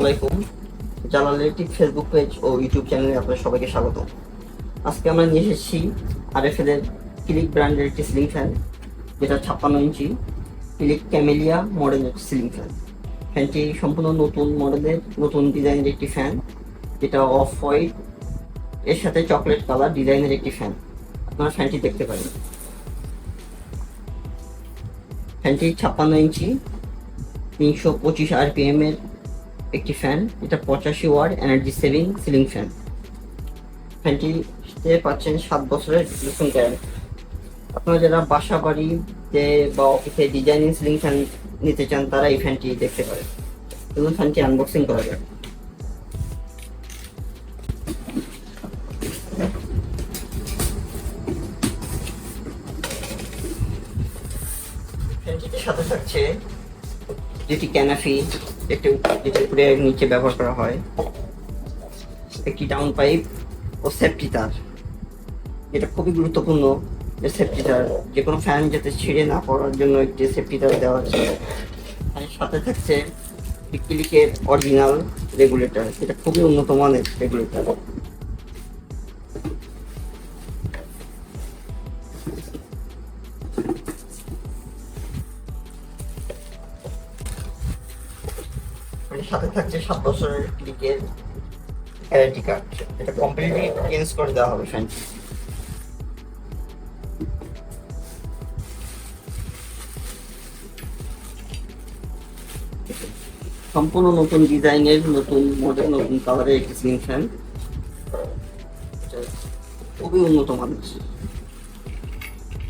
আলাইকুম, Jalal electric Facebook page ও YouTube চ্যানেলে আপনাদের সবাইকে স্বাগত। আজকে আমরা নিয়ে এসেছি আরএফএল এর ক্লিক ব্র্যান্ডের একটি সিলিং ফ্যান যেটা ছাপ্পান্ন ইঞ্চি ক্লিক ক্যামেলিয়া মডেলের সিলিং ফ্যান ফ্যানটি সম্পূর্ণ নতুন মডেলের নতুন ডিজাইনের একটি ফ্যান যেটা অফ হোয়াইট এর সাথে চকলেট কালার ডিজাইনের একটি ফ্যান আপনারা ফ্যানটি দেখতে পারেন। ফ্যানটি ছাপ্পান্ন ইঞ্চি, তিনশো পঁচিশ আরপিএম এর একটি ফ্যান এটা পঁচাশি watt energy saving ceiling fan ফ্যানটিতে পাচ্ছেন সাত বছরের রিপ্লেসমেন্ট গ্যারান্টি আপনারা যারা বাসা বাড়িতে বা অফিসে ডিজাইনিং সিলিং ফ্যান নিতে চান, তারা এই ফ্যানটি দেখতে পারেন। এবং ফ্যানটি আনবক্সিং করা যায় সাথে থাকছে যেটি ক্যানাফি একটি উপরে নিচে ব্যবহার করা হয়। একটি ডাউন পাইপ ও সেফটি তার এটা খুবই গুরুত্বপূর্ণ যে সেফটি তার যে কোনো ফ্যান যাতে ছিঁড়ে না পড়ার জন্য একটি সেফটি তার দেওয়া আছে। আর সাথে থাকছে ক্লিকের অরিজিনাল রেগুলেটর এটা খুবই উন্নত মানের রেগুলেটর সাথে থাকছে সাত বছরের ক্লিকের গ্যারান্টি কার্ড। এটা কমপ্লিটলি চেঞ্জ করে দেওয়া হবে ফ্যানটি সম্পূর্ণ নতুন ডিজাইনের, নতুন মডেল নতুন কালারের একটি সিলিং ফ্যান খুবই উন্নত মানের।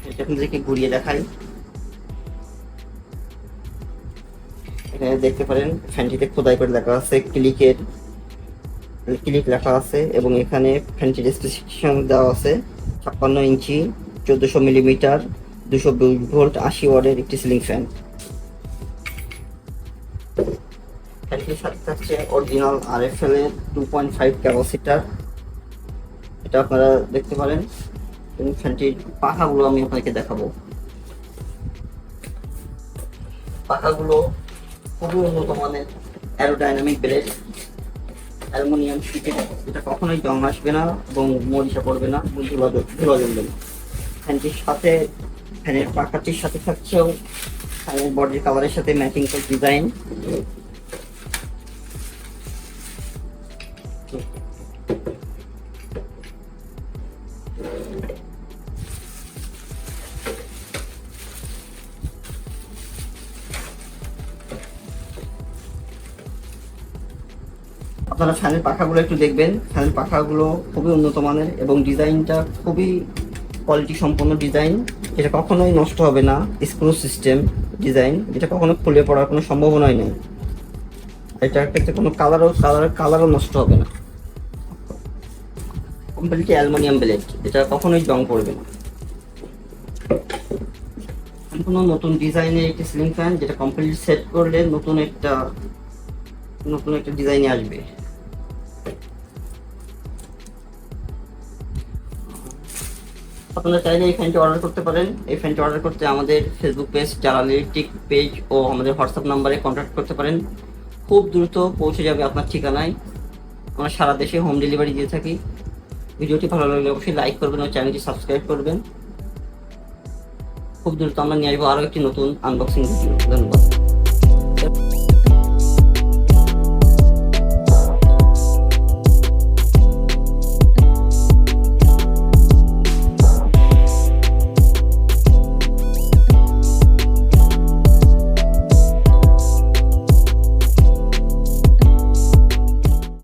এটা আপনাদেরকে ঘুরিয়ে দেখাই। এখানে দেখতে পারেন, ফ্যানটিতে খোদাই করে লেখা আছে, ক্লিকের, ক্লিক লেখা আছে এবং এখানে ফ্যানটির স্পেসিফিকেশন দেওয়া আছে, ছাপ্পান্ন ইঞ্চি, চোদ্দোশো মিলিমিটার, দুশো ভোল্ট, আশি ওয়ার্ডের একটি সিলিং ফ্যান। ফ্যানটির সাথে থাকছে অরিজিনাল আর এফ এল এর টু পয়েন্ট ফাইভ ক্যাপাসিটার। এটা আপনারা দেখতে পারেন। এবং ফ্যানটির পাখাগুলো আমি আপনাকে দেখাবো। পাখাগুলো খুবই উন্নত মানের অ্যারোডাইনামিক ব্লেড অ্যালুমিনিয়াম শিটের এটা কখনোই জং আসবে না এবং মরিচা পড়বে না ধুলা ধুলা না ফ্যানটির সাথে, ফ্যানের পাখাটির সাথে থাকছেও, ফ্যানের বডির কালারের সাথে ম্যাচিং করে ডিজাইন আপনারা ফ্যানের পাখাগুলো একটু দেখবেন। ফ্যানের পাখাগুলো খুবই উন্নত মানের এবং ডিজাইনটা খুবই কোয়ালিটি সম্পন্ন ডিজাইন। এটা কখনোই নষ্ট হবে না। স্ক্রু সিস্টেম ডিজাইন যেটা কখনো খুলে পড়ার কোনো সম্ভাবনাই নেই। এটার ক্ষেত্রে কোনো কালারও কালার কালারও নষ্ট হবে না। কমপ্লিটলি অ্যালুমিনিয়াম ব্লেড এটা কখনোই জং পড়বে না। সম্পূর্ণ নতুন ডিজাইনের একটি সিলিং ফ্যান যেটা কমপ্লিট সেট করলে নতুন একটা নতুন একটা ডিজাইনে আসবে। আপনারা চাইলে এই ফ্যানটি অর্ডার করতে পারেন। এই ফ্যানটি অর্ডার করতে আমাদের Facebook page Jalal electric page ও আমাদের হোয়াটসঅ্যাপ নাম্বারে কন্ট্যাক্ট করতে পারেন। খুব দ্রুত পৌঁছে যাবে আপনার ঠিকানায়। আমরা সারা দেশে হোম ডেলিভারি দিয়ে থাকি। ভিডিওটি ভালো লাগলে অবশ্যই লাইক করবেন ও চ্যানেলটি সাবস্ক্রাইব করবেন। খুব দ্রুত আমরা নিয়ে আসব আরও একটি নতুন আনবক্সিং ভিডিও ধন্যবাদ।